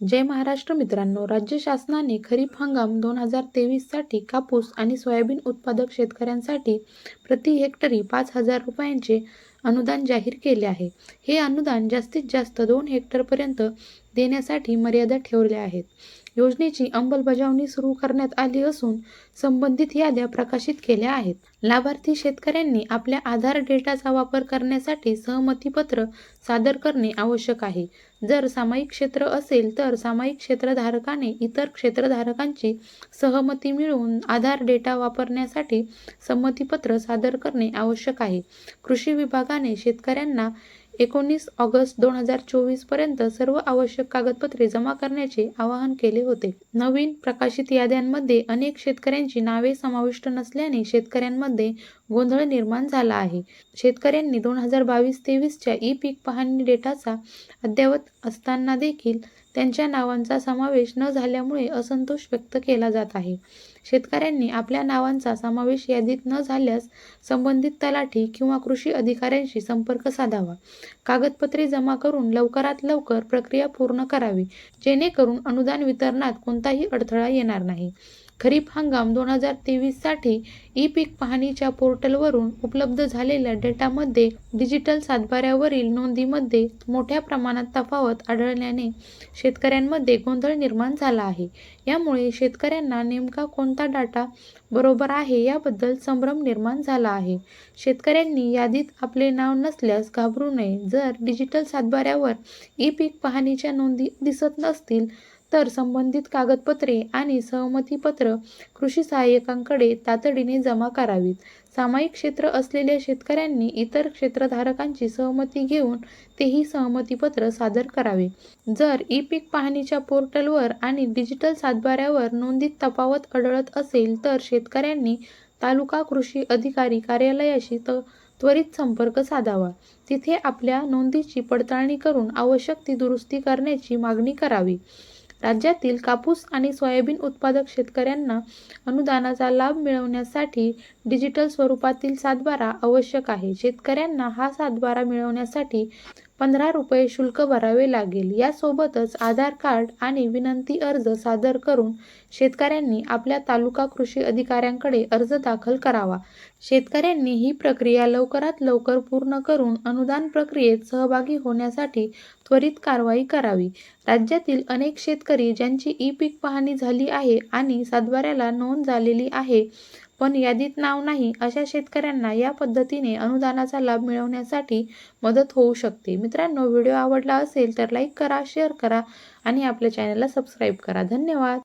जय महाराष्ट्र मित्रांनो राज्य शासनाने खरीप हंगाम दोन हजार तेवीससाठी कापूस आणि सोयाबीन उत्पादक शेतकऱ्यांसाठी प्रति हेक्टरी पाच हजार रुपयांचे अनुदान जाहीर केले आहे. हे अनुदान जास्तीत जास्त दोन हेक्टरपर्यंत देण्यासाठी मर्यादा ठेवल्या आहेत. योजनेची अंमलबजावणी सुरू करण्यात आली असून संबंधित याद्या प्रकाशित केल्या आहेत. लाभार्थी शेतकऱ्यांनी आपल्या आधार डेटाचा वापर करण्यासाठी सहमतीपत्र सादर करणे आवश्यक आहे. जर सामायिक क्षेत्र असेल तर सामायिक क्षेत्रधारकाने इतर क्षेत्रधारकांची सहमती मिळवून आधार डेटा वापरण्यासाठी संमतीपत्र सादर करणे आवश्यक आहे. कृषी विभागाने शेतकऱ्यांना एकोणीस ऑगस्ट दोन हजार चोवीसपर्यंत सर्व आवश्यक कागदपत्रे जमा करण्याचे आवाहन केले होते. नवीन प्रकाशित याद्यांमध्ये अनेक शेतकऱ्यांची नावे समाविष्ट नसल्याने शेतकऱ्यांमध्ये गोंधळ निर्माण झाला आहे. शेतकऱ्यांनी दोन हजार बावीस तेवीसच्या ई पीक पाहणी डेटाचा अद्ययावत असताना देखील त्यांच्या नावांचा समावेश न झाल्यामुळे असंतोष व्यक्त केला जात आहे. शेतकऱ्यांनी आपल्या नावांचा समावेश यादीत न झाल्यास संबंधित तलाठी किंवा कृषी अधिकाऱ्यांशी संपर्क साधावा. कागदपत्रे जमा करून लवकरात लवकर प्रक्रिया पूर्ण करावी जेणेकरून अनुदान वितरणात कोणताही अडथळा येणार नाही. खरीप हंगाम दोन हजार तेवीससाठी ई पीक पाहणीच्या पोर्टलवरून उपलब्ध झालेल्या डेटामध्ये डिजिटल सातबाऱ्यावरील नोंदीमध्ये मोठ्या प्रमाणात तफावत आढळल्याने शेतकऱ्यांमध्ये गोंधळ निर्माण झाला आहे. यामुळे शेतकऱ्यांना नेमका कोणता डाटा बरोबर आहे याबद्दल संभ्रम निर्माण झाला आहे. शेतकऱ्यांनी यादीत आपले नाव नसल्यास घाबरू नये. जर डिजिटल सातबाऱ्यावर ई पीक पाहणीच्या नोंदी दिसत नसतील तर संबंधित कागदपत्रे आणि सहमतीपत्र कृषी सहाय्यकांकडे तातडीने जमा करावीत. सामायिक क्षेत्र असलेल्या शेतकऱ्यांनी इतर क्षेत्रधारकांची सहमती घेऊन तेही सहमतीपत्र सादर करावे. जर ई पीक पाहणीच्या पोर्टलवर आणि डिजिटल सातबाऱ्यावर नोंदीत तफावत आढळत असेल तर शेतकऱ्यांनी तालुका कृषी अधिकारी कार्यालयाशी त त्वरित संपर्क साधावा. तिथे आपल्या नोंदीची पडताळणी करून आवश्यक ती दुरुस्ती करण्याची मागणी करावी. राज्यातील कापूस आणि सोयाबीन उत्पादक शेतकऱ्यांना अनुदानाचा लाभ मिळवण्यासाठी डिजिटल स्वरूपातील सातबारा आवश्यक आहे. शेतकऱ्यांना हा सातबारा मिळवण्यासाठी पंधरा रुपये शुल्क भरावे लागेल. यासोबतच आधार कार्ड आणि विनंती अर्ज सादर करून शेतकऱ्यांनी आपल्या तालुका कृषी अधिकाऱ्यांकडे अर्ज दाखल करावा. शेतकऱ्यांनी ही प्रक्रिया लवकरात लवकर पूर्ण करून अनुदान प्रक्रियेत सहभागी होण्यासाठी त्वरित कारवाई करावी. राज्यातील अनेक शेतकरी ज्यांची ई पीक पाहणी झाली आहे आणि सातबाऱ्याला नोंद झालेली आहे पण यादीत नाव नाही अशा शेतकऱ्यांना या पद्धतीने अनुदानाचा लाभ मिळवण्यासाठी मदत होऊ शकते. मित्रांनो व्हिडिओ आवडला असेल तर लाईक करा शेअर करा आणि आपल्या चॅनलला सबस्क्राईब करा. धन्यवाद!